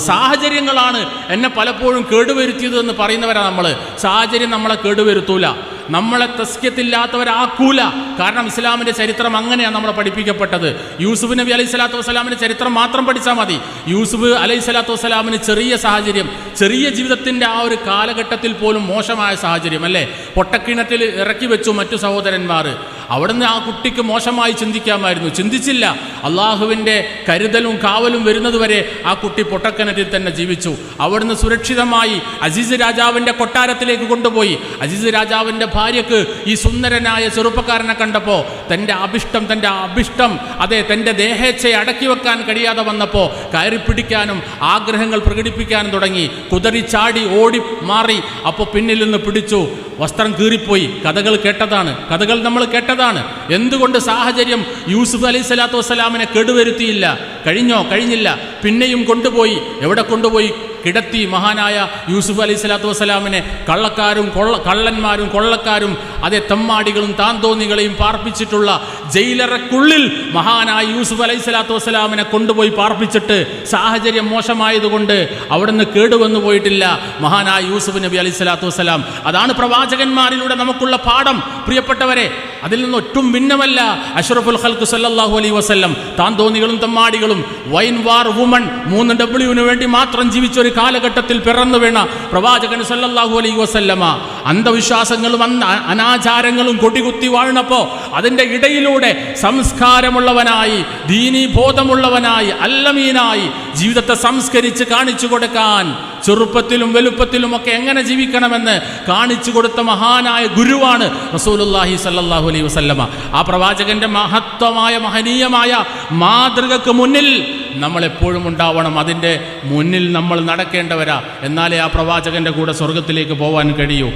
സാഹചര്യങ്ങളാണ് എന്നെ പലപ്പോഴും കേടുവരുത്തിയത് എന്ന് പറയുന്നവരാ നമ്മൾ സാഹചര്യം നമ്മളെ കേടുവരുത്തൂല. നമ്മളെ തസ്ക്യത്തില്ലാത്തവരാക്കൂല കാരണം ഇസ്ലാമിന്റെ ചരിത്രം അങ്ങനെയാണ് നമ്മളെ പഠിപ്പിക്കപ്പെട്ടത്. യൂസുഫ് നബി അലൈഹി സ്വലാത്തു വസ്സലാമിന്റെ ചരിത്രം മാത്രം പഠിച്ചാൽ മതി. യൂസുഫ് അലൈഹി സ്വലാത്തു വസ്സലാമിന് ചെറിയ സാഹചര്യം ചെറിയ ജീവിതത്തിന്റെ ആ ഒരു കാലഘട്ടത്തിൽ പോലും മോശമായ സാഹചര്യം അല്ലേ? പൊട്ടക്കിണറ്റിൽ ഇറക്കി വെച്ചു മറ്റു സഹോദരന്മാർ അവിടുന്ന് ആ കുട്ടിക്ക് മോശമായി ചിന്തിക്കാമായിരുന്നു. ചിന്തിച്ചില്ല. അള്ളാഹുവിന്റെ കരുതലും കാവലും വരുന്നതുവരെ ആ കുട്ടി പൊട്ടക്കിണറ്റിൽ തന്നെ ജീവിച്ചു. അവിടുന്ന് സുരക്ഷിതമായി അസീസ് രാജാവിന്റെ കൊട്ടാരത്തിലേക്ക് കൊണ്ടുപോയി. അസീസ് രാജാവിന്റെ ഭാര്യക്ക് ഈ സുന്ദരനായ ചെറുപ്പക്കാരനെ കണ്ടപ്പോൾ തന്റെ അഭിഷ്ടം തന്റെ അഭിഷ്ടം അതെ തന്റെ ദേഹേച്ഛയെ അടക്കി വെക്കാൻ കഴിയാതെ വന്നപ്പോൾ കയറി പിടിക്കാനും ആഗ്രഹങ്ങൾ പ്രകടിപ്പിക്കാനും തുടങ്ങി. കുതറി ചാടി ഓടി മാറി. അപ്പോൾ പിന്നിൽ നിന്ന് പിടിച്ചു. വസ്ത്രം കീറിപ്പോയി. കഥകൾ കേട്ടതാണ്. കഥകൾ നമ്മൾ കേട്ടതാണ്. എന്തുകൊണ്ട് സാഹചര്യം? യൂസുഫ് അലൈഹി സ്വലാത്തു വസ്സലാമിനെ കെടുവരുത്തിയില്ല. കഴിഞ്ഞോ? കഴിഞ്ഞില്ല. പിന്നെയും കൊണ്ടുപോയി. എവിടെ കൊണ്ടുപോയി? കിടത്തി മഹാനായ യൂസുഫ് അലൈഹി സ്വലാത്തു വസ്സലാമിനെ കള്ളക്കാരും കൊള്ള കള്ളന്മാരും കൊള്ളക്കാരും അതേ തമ്മാടികളും താന്തോന്നികളെയും പാർപ്പിച്ചിട്ടുള്ള ജയിലറക്കുള്ളിൽ മഹാനായ യൂസുഫ് അലൈഹി സ്വലാത്തു വസ്സലാമിനെ കൊണ്ടുപോയി പാർപ്പിച്ചിട്ട് സാഹചര്യം മോശമായതുകൊണ്ട് അവിടുന്ന് കേടുവന്നു പോയിട്ടില്ല മഹാനായ യൂസുഫ് നബി അലൈഹി സ്വലാത്തു വസ്സലാം. അതാണ് പ്രവാചകന്മാരിലൂടെ നമുക്കുള്ള പാഠം. പ്രിയപ്പെട്ടവരെ അതിൽ നിന്ന് ഒട്ടും ഭിന്നമല്ല. അഷറഫുൽ ഖൽക്ക് സല്ലാഹു അലൈഹി വസ്ലം താന്തോന്നികളും തെമ്മാടികളും വൈൻ വാർ വുമൺ മൂന്ന് ഡബ്ല്യുവിന് വേണ്ടി മാത്രം ജീവിച്ച ഒരു കാലഘട്ടത്തിൽ പിറന്നു വീണ പ്രവാചകൻ സല്ലല്ലാഹു അലൈഹി വസല്ലമ അന്ധവിശ്വാസങ്ങളും അനാചാരങ്ങളും കൊടികുത്തി വാഴ്ന്നപ്പോ അതിന്റെ ഇടയിലൂടെ സംസ്കാരമുള്ളവനായി ദീനീബോധമുള്ളവനായി അല്ലമീനായി ജീവിതത്തെ സംസ്കരിച്ച് കാണിച്ചു കൊടുക്കാൻ ചെറുപ്പത്തിലും വലുപ്പത്തിലും ഒക്കെ എങ്ങനെ ജീവിക്കണമെന്ന് കാണിച്ചു കൊടുത്ത മഹാനായ ഗുരുവാണ് റസൂലുല്ലാഹി സല്ലല്ലാഹു അലൈഹി വസല്ലമ. ആ പ്രവാചകന്റെ മഹത്വമായ മഹനീയമായ മാതൃകക്ക് മുന്നിൽ നമ്മൾ എപ്പോഴും ഉണ്ടാവണം. അതിന്റെ മുന്നിൽ നമ്മൾ നടക്കേണ്ടവരാ. എന്നാലേ ആ പ്രവാചകന്റെ കൂടെ സ്വർഗത്തിലേക്ക് പോകാൻ കഴിയൂ.